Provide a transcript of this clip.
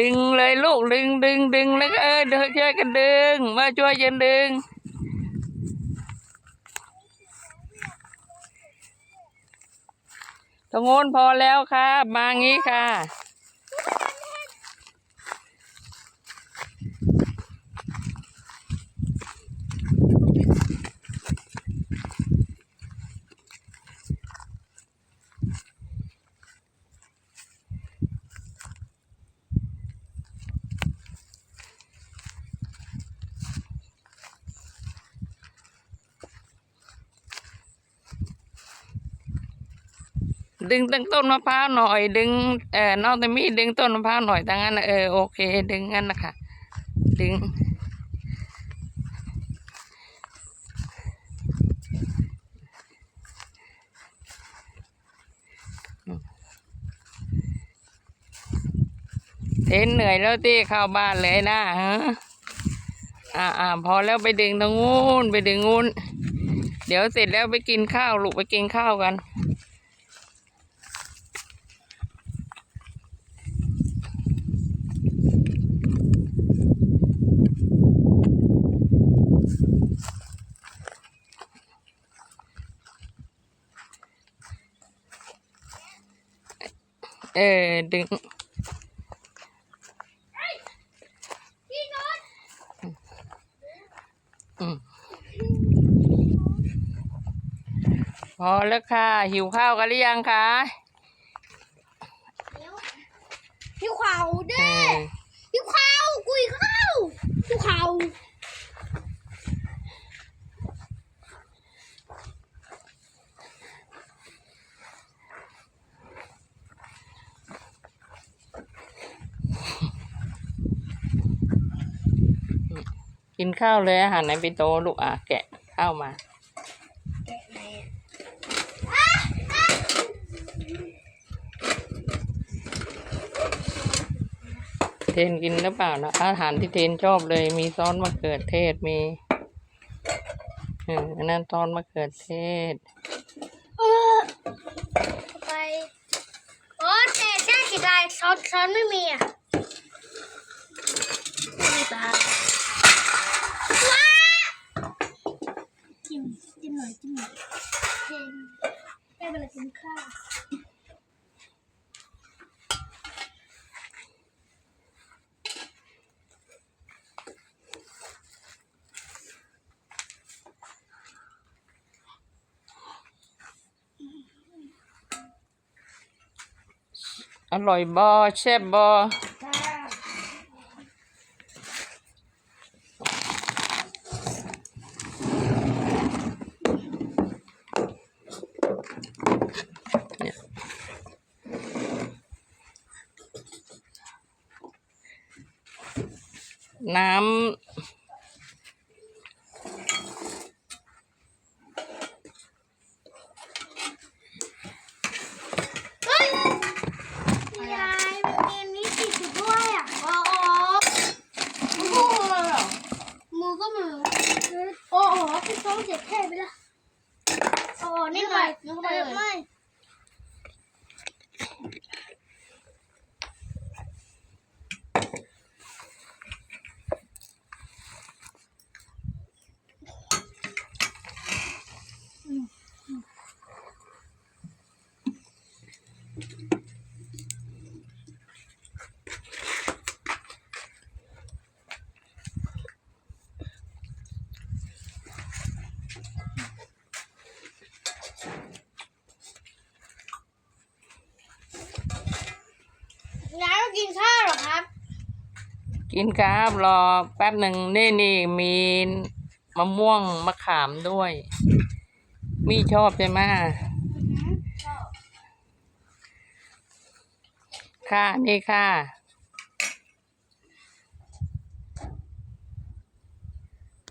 ดึงเลยลูกดึงดึงดึงแล้วก็เออเดินช่วยกันดึง มาช่วยกันดึง ตรงโน้นพอแล้วค่ะ มางี้ค่ะ ดึงตั้งต้นมะพร้าวหน่อย ดึงเอ่อน้องตะมี่ดึงต้นมะพร้าวหน่อยทั้งนั้นเออโอเค ดึงงั้นนะคะดึงเทนเหนื่อยแล้วที่เข้าบ้านเลยนะฮะอ่าอ่าพอแล้วไปดึงตรงงูนไปดึงงูนเดี๋ยวเสร็จแล้วไปกินข้าวลูกไปกินข้าวกัน เออ ดึงอืมพอแล้วค่ะ หิวข้าวกันหรือยังคะ หิวขาวด้ อ หิวขาวกุยข้าวหิวขาว กินข้าวเลยอาหารในปิโตลูกอะแกะข้าวมาเทนกินหรือเปล่านะอาหารที่เทนชอบเลย มีซอสมะเขือเทศมีเอออันนั้นซอสมะเขือเทศไปโอ้แต่แค่กี่ได้ช้อนช้อนไม่มีอะไม่มีปลาจิ้มจิ้ม หน่อยจิ้มหน่อยเทนได้เวลากินข้าวอร่อยบอแซ่บบอ จ้า น้ำเฮ้ยยายมันมีอันนี้ติดอยู่ด้วยอะอ๋อมือเหรอมือก็มืออ้โหพี่ต้องเจ็บแค่ไปละโอ้นี่ไงไม่ไม่ นข้าวเหรอครับ กินครับรอแป๊บหนึ่งนี่นี่มีมะม่วงมะขามด้วย มีชอบใช่ไหมค่ะนี่ค่ะ